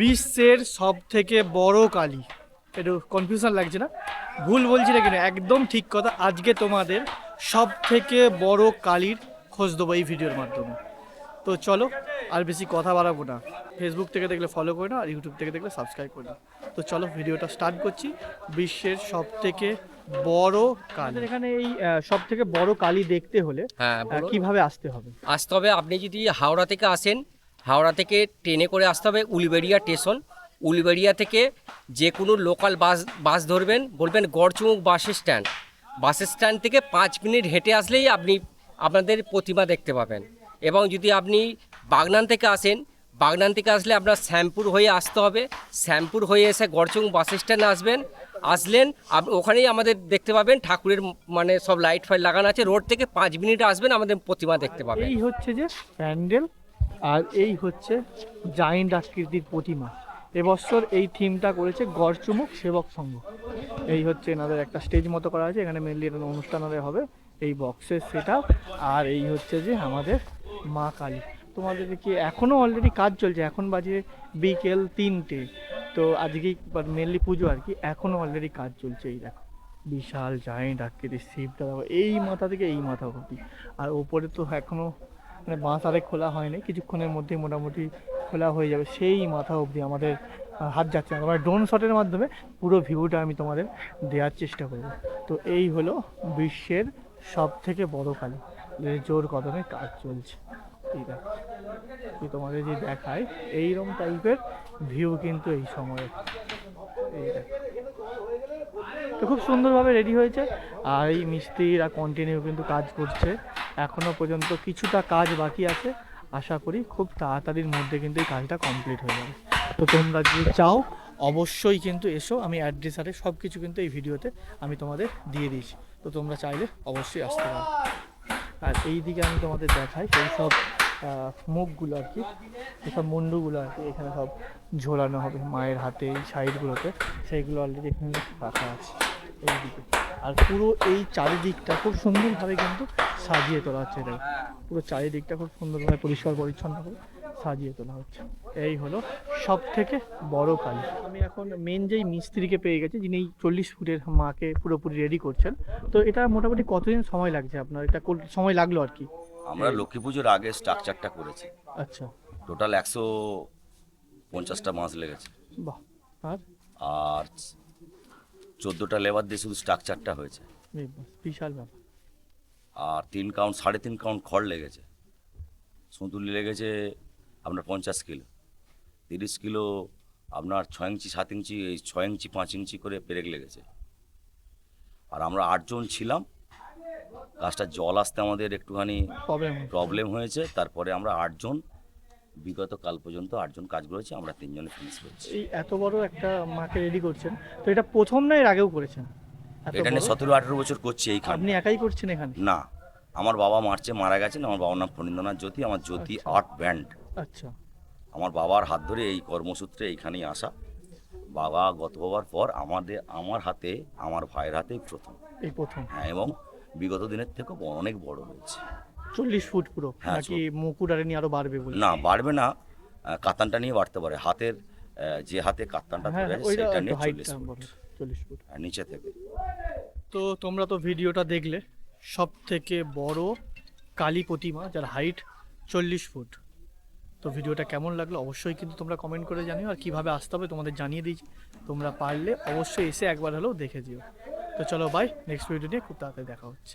বিশ্বের সব থেকে বড় কালী। একটু কনফিউশন লাগছে না? ভুল বলছি না? কিনা একদম ঠিক কথা। আজকে তোমাদের সব থেকে বড় কালীর খোঁজ দেবো এই ভিডিওর মাধ্যমে। তো চলো আর বেশি কথা বাড়াবো না। ফেসবুক থেকে দেখলে ফলো করে না আর ইউটিউব থেকে দেখলে সাবস্ক্রাইব করে না তো চলো ভিডিওটা স্টার্ট করছি। বিশ্বের সব থেকে বড় কালী। এখানে এই সব থেকে বড় কালী দেখতে হলে হ্যাঁ কীভাবে আসতে হবে? আসতে হবে আপনি যদি হাওড়া থেকে আসেন হাওড়া থেকে ট্রেনে করে আসতে হবে উলিবেড়িয়া স্টেশন। উলিবেড়িয়া থেকে যে কোনো লোকাল বাস বাস ধরবেন, বলবেন Garchumuk bus stand. Bus stand থেকে পাঁচ মিনিট হেঁটে আসলেই আপনি, আপনাদের প্রতিমা দেখতে পাবেন। এবং যদি আপনি বাগনান থেকে আসেন, বাগনান থেকে আসলে আপনার শ্যামপুর হয়ে আসতে হবে। শ্যামপুর হয়ে এসে গড়চুমুক বাস স্ট্যান্ডে আসবেন। আসলেন ওখানেই আমাদের দেখতে পাবেন, ঠাকুরের মানে সব লাইট ফাইট লাগানো আছে। রোড থেকে পাঁচ মিনিট আসবেন, আমাদের প্রতিমা দেখতে পাবেন। এই হচ্ছে যে প্যান্ডেল। আর এই হচ্ছে জাইন্ট আকৃতির প্রতিমা। এবছর এই থিমটা করেছে গড়চুমুক সেবক সংঘ। এই হচ্ছে এনাদের একটা স্টেজ মতো করা আছে, এখানে মেনলি একটা অনুষ্ঠান হবে এই বক্সের সেটা আর এই হচ্ছে যে আমাদের মা কালী। তোমাদের কি এখনও অলরেডি কাজ চলছে? এখন বাজে বিকেল তিনটে। তো আজকেই মেনলি পুজো আর কি এখনও অলরেডি কাজ চলছে এই দেখো। বিশাল জায়েন্ট আকৃতির শিবটা এই মাথা থেকে এই মাথা অবধি। আর ওপরে তো এখনও মানে বাঁশ আরেক খোলা হয়নি, কিছুক্ষণের মধ্যেই মোটামুটি খোলা হয়ে যাবে। সেই মাথা অবধি আমাদের হাত যাচ্ছে না। মানে ড্রোন শটের মাধ্যমে পুরো ভিউটা আমি তোমাদের দেওয়ার চেষ্টা করব। তো এই হলো বিশ্বের সব থেকে বড় কালী জোর কদমে কাজ চলছে। এই তোমাদের যে দেখায়, এইরকম টাইপের ভিউ কিন্তু এই সময়ে। তো খুব সুন্দরভাবে রেডি হয়েছে। আর এই মিস্ত্রিরা কন্টিনিউ কিন্তু কাজ করছে। এখনও পর্যন্ত কিছুটা কাজ বাকি আছে। আশা করি খুব তাড়াতাড়ির মধ্যে কিন্তু এই কাজটা কমপ্লিট হয়ে যাবে। তো তোমরা যদি চাও, অবশ্যই কিন্তু এসো। আমি অ্যাড্রেস আরে সব কিছু কিন্তু এই ভিডিওতে আমি তোমাদের দিয়ে দিয়েছি। তো তোমরা চাইলে অবশ্যই আসতে পারো। আর এই দিকে আমি তোমাদের দেখাই, সেই সব মুখগুলো আর কি যেসব মুন্ডুগুলো আর কি, এখানে সব ঝোলানো হবে মায়ের হাতে, এই সাইডগুলোতে। সেইগুলো অলরেডি এখানে রাখা আছে। এই দিকে আর পুরো এই চারিদিকটা খুব সুন্দরভাবে কিন্তু সাজিয়ে তোলা হচ্ছে এটা। পুরো চারিদিকটা খুব সুন্দরভাবে পরিষ্কার পরিচ্ছন্ন করে সাজিয়ে তোলা হচ্ছে। এই হলো সব থেকে বড় কালী আমি এখন মেন যেই মিস্ত্রিকে পেয়ে গেছি যিনি এই চল্লিশ ফুটের মাকে পুরোপুরি রেডি করছেন। তো এটা মোটামুটি কতদিন সময় লাগছে আপনার? এটা সময় লাগল আর কি? আমরা লক্ষ্মী পুজোর আগে স্ট্রাকচারটা করেছি। আচ্ছা। টোটাল একশো পঞ্চাশটা মাস লেগেছে। বাহ আর? আর চোদ্দোটা লেবার দিয়ে শুধু স্ট্রাকচারটা হয়েছে। বিশাল ব্যাপার। আর তিন কাউন্ট সাড়ে তিন কাউন্ট খড় লেগেছে। সুঁতুলি লেগেছে আপনার পঞ্চাশ কিলো। তিরিশ কিলো আপনার ছয় ইঞ্চি সাত ইঞ্চি এই ছয় ইঞ্চি পাঁচ ইঞ্চি করে পেরেক লেগেছে। আর আমরা আটজন ছিলাম। গাছটা জল আসতে আমাদের একটুখানি প্রবলেম হয়েছে। তারপরে আমরা আটজন বিগত কাল পর্যন্ত আটজন কাজ করেছি আমরা তিনজনে ফিনিশ করেছি। এই এত বড় একটা মাকে রেডি করছেন। তো এটা প্রথম না এর আগেও করেছেন? এটা নিয়ে সতেরো আঠেরো বছর করছি এইখানে। আপনি একাই করছেন এখানে? না আমার বাবা মার্চে মারা গেছেন আমার বাবার নাম ফণীন্দ্রনাথ জ্যোতি আমার জ্যোতি আচ্ছা। Art band. আচ্ছা। আমার বাবার হাত ধরে এই কর্মসূত্রে এইখানেই আসা। বাবা গত হওয়ার পর আমাদের আমার হাতে আমার ভাইয়ের হাতেই প্রথম। এই প্রথম? হ্যাঁ এবং বিগত দিনের থেকে অনেক বড় হয়েছে। চল্লিশ ফুট পুরো? হ্যাঁ, নাকি মুকুট আর নিয়ে আরও বাড়বে বলে না বাড়বে না। কাতানটা নিয়ে বাড়তে পারে। হাতের যে হাতে কাতানটা হ্যাঁ ধরে আছে সেটা নিয়ে চল্লিশ ফুট। আর নিচে থেকে। তো তোমরা তো ভিডিওটা দেখলে সব থেকে বড় কালী প্রতিমা যার হাইট চল্লিশ ফুট। তো ভিডিওটা কেমন লাগল অবশ্যই কিন্তু তোমরা কমেন্ট করে জানিও আর কীভাবে আসতে হবে তোমাদের জানিয়ে দিই। তোমরা পারলে অবশ্যই এসে একবার হলেও দেখে দিও তো চলো বাই নেক্সট ভিডিও নিয়ে খুব তাড়াতাড়ি দেখা হচ্ছে।